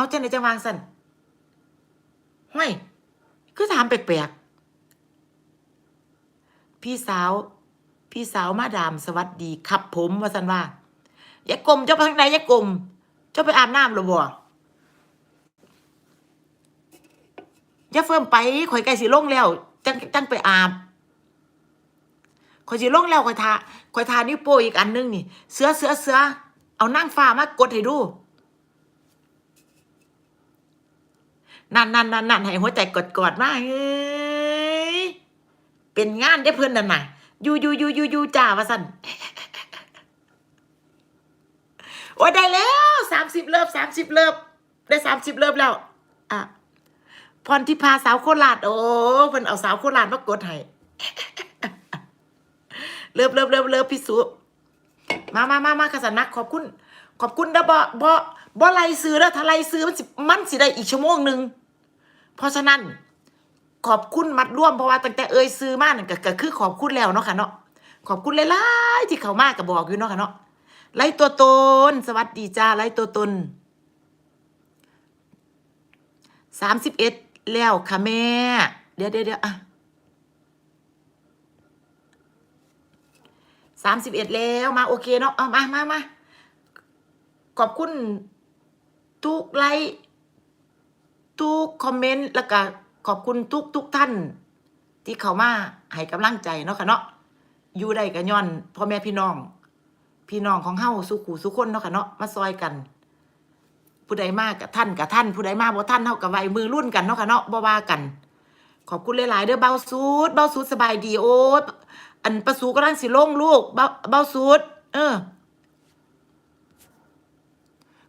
เอาจังไหนจังวางสันห้วยคือถามแปลกๆพี่สาว พี่สาวมาดามสวัสดีครับผมว่าสันว่าอย่ากลมเจ้าไปทางไหนอย่ากลมเจ้าไปอาบน้ำหรือบ่อย่าเฟิ่มไปข่อยไก่สิลงแล้วจังจังไปอาบข่อยสิลงแล้วข่อยทาข่อยทานิ้วโป้อีกอันนึงนี่ เสือเสือเสือเอานั่งฟ้ามากดให้ดู นั่นนั่นนั่นนั่นให้หัวใจกดกดๆมาเฮ้ยเป็นงานได้เพื่อนนั่นน่ะอยู่อยู่อยู่อยู่อยู่จ้าว่าสันโอ้ได้แล้วสามสิบเลิฟสามสิบเลิฟได้สามสิบเลิฟแล้ว อะพรทิพาสาวโคราชโอ้เพิ่นเอาสาวโคราชมากดให้เลิฟเลิฟเลิฟเลิฟพี่สุมามามามาขสันนักขอบคุณ ขอบคุณนะบ่บ่บ่ไลซื้อแล้วถ้าไล่ซื้อมันสิมันสิได้อีกชั่วโมงหนึ่ง เพราะฉะนั้นขอบคุณมัดร่วมเพราะว่าตั้งแต่เอ่ยซื้อมานั่นก็ก็คือขอบคุณแล้วเนาะค่ะเนาะขอบคุณหลายๆที่เขามากก็บอกอยู่เนาะค่ะเนาะไล่ตัวตน สวัสดีจ้าไล่ตัวตนสามสิบเอ็ดแล้วค่ะแม่ เดี๋ยวเดี๋ยวเดี๋ยวอะสามสิบเอ็ดแล้วมาโอเคเนาะเอามามามาขอบคุณทุกไลค์ ทุกคอมเมนต์แล้วก็ขอบคุณทุกทุกท่าน ที่เขามาให้กำลังใจเนาะค่ะเนาะอยู่ได้ก็ย้อนพ่อแม่พี่น้อง พี่น้องของเฮาสุขูสุคนเนาะค่ะเนาะมาซอยกัน ผู้ใดมากกับท่านกับท่าน ผู้ใดมากบ่ท่านเฮากับไว้มือรุ่นกันเนาะค่ะเนาะบ่ว่ากัน ขอบคุณหลายๆเด้อเบาสูดเบาสูดสบายดีโอ้อันประสูกำลังสิลงลูกเบาเบาสูดเออ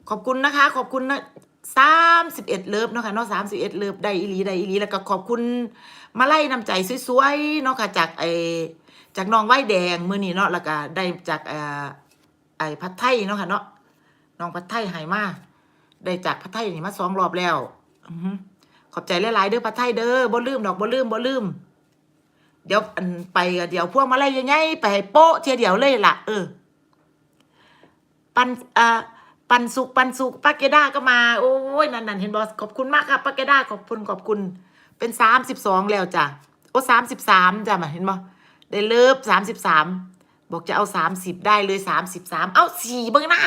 ขอบคุณนะคะ ขอบคุณนะ สามสิบเอ็ดเลิฟเนาะค่ะเนาะสามสิบเอ็ดเลิฟได้อีหลีได้อีหลีแล้วก็ขอบคุณมาไล่นำใจสวยๆเนาะค่ะจากไอจากน้องไว้แดงมือนี้เนาะแล้วก็ได้จากอไอพัดไทยเนาะค่ะเนาะน้องพัดไทยหายมาได้จากพัดไทยนี่มาสองรอบแล้วขอบใจหลายๆเด้อพัดไทยเด้อบ่ลืมดอกบ่ลืมบ่ลืม เดี๋ยวอันไปเดี๋ยวพวกมาไล่ยังไงไปโป๊ะเทียเดียวเลยล่ะเออปันอ่า ปันสุกปันสุกป้าเกด้าก็มา โอ้ยนั่นนั่นเห็นบอสขอบคุณมากครับป้าเกด้าขอบคุณขอบคุณ เป็นสามสิบสองแล้วจ้ะโอ้สามสิบสามจ้ะมาเห็นบอได้เลิฟสามสิบสามบอกจะเอาสามสิบได้เลยสามสิบสามเอาสี่เบิ้งหน้า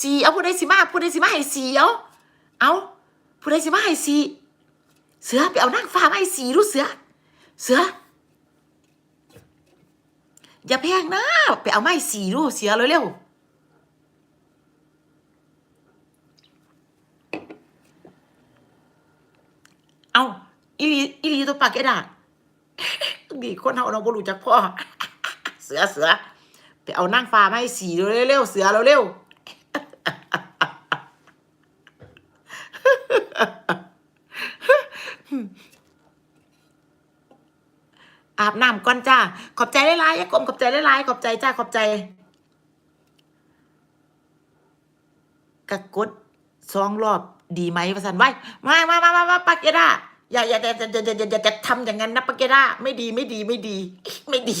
สี่เอาผู้ใดสิมาผู้ใดสิมาให้สี่เอาเอาผู้ใดสิมาให้สี่เสือไปเอานั่งฟ้ามาให้สี่รู้เสือ เสืออย่าแพงนะไปเอาไม้สี่รู้เสือเร็วๆ เอาอีลีอีลีตัวปากแกด่าดีคนเฮาเราบ่รู้จักพ่อ เสือเสือไปเอานั่งฟ้ามาให้สีเร็วๆเสือเร็วอาบน้ำก่อนจ้า ขอบใจหลายๆยากลมขอบใจหลายๆขอบใจจ้า ขอบใจกะกดสองรอบดีไหมประสันไว้มามามามามาปักเกด้า อย่าอย่าอย่าอย่าอย่าอย่าอย่าทำอย่างนั้นนะปะเกด้าไม่ดีไม่ดีไม่ดี ไม่ดี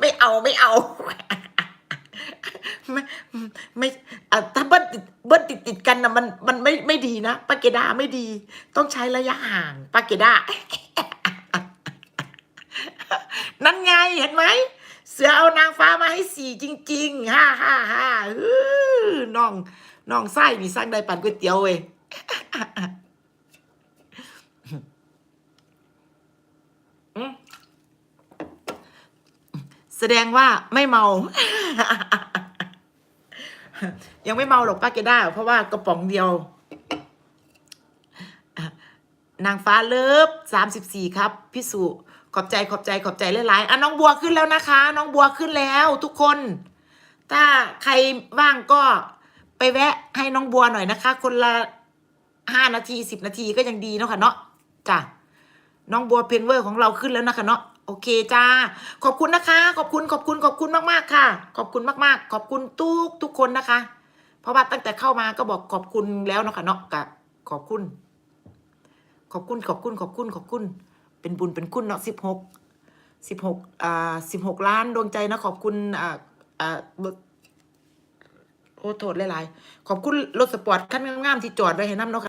ไม่เอาไม่เอาไม่ไม่ถ้าเบิ้ลติดเบิ้ลติดติดกันนะมันมันไม่ไม่ดีนะปาเกด้าไม่ดี ต้องใช้ระยะห่างปาเกด้านั่นไงเห็นไหมเสือเอานางฟ้ามาให้สี่จริงๆฮ่าฮ่าฮ่าน้องน้องไส้มีสร้างได้ปั่นก๋วยเตี๋ยวเว้ย แสดงว่าไม่เมา ยังไม่เมาหรอกป้าเกด้า เพราะว่ากระป๋องเดียว นางฟ้าเลิฟสามสิบสี่ครับ พี่สุขอบใจขอบใจขอบใจหลายๆอะน้องบัวขึ้นแล้วนะคะ น้องบัวขึ้นแล้วทุกคน ถ้าใครว่างก็ไปแวะให้น้องบัวหน่อยนะคะ คนละห้านาทีสิบนาทีก็ยังดีเนาะค่ะเนาะจ้ะน้องบัวเพนเวอร์ของเราขึ้นแล้วนะคะเนาะ โอเคจ้า ขอบคุณนะคะ ขอบคุณขอบคุณขอบคุณมากๆค่ะ ขอบคุณมากๆ ขอบคุณทุกทุกคนนะคะ เพราะว่าตั้งแต่เข้ามาก็บอกขอบคุณแล้วเนาะค่ะเนาะกะขอบคุณ ขอบคุณขอบคุณขอบคุณขอบคุณ เป็นบุญเป็นคุณเนาะสิบหกสิบหกอ่าสิบหกล้านดวงใจนะขอบคุณอ่าอ่าโอ้โทษหลายๆขอบคุณรถสปอร์ตคันงามๆที่จอดไว้ให้น้ำเนาะ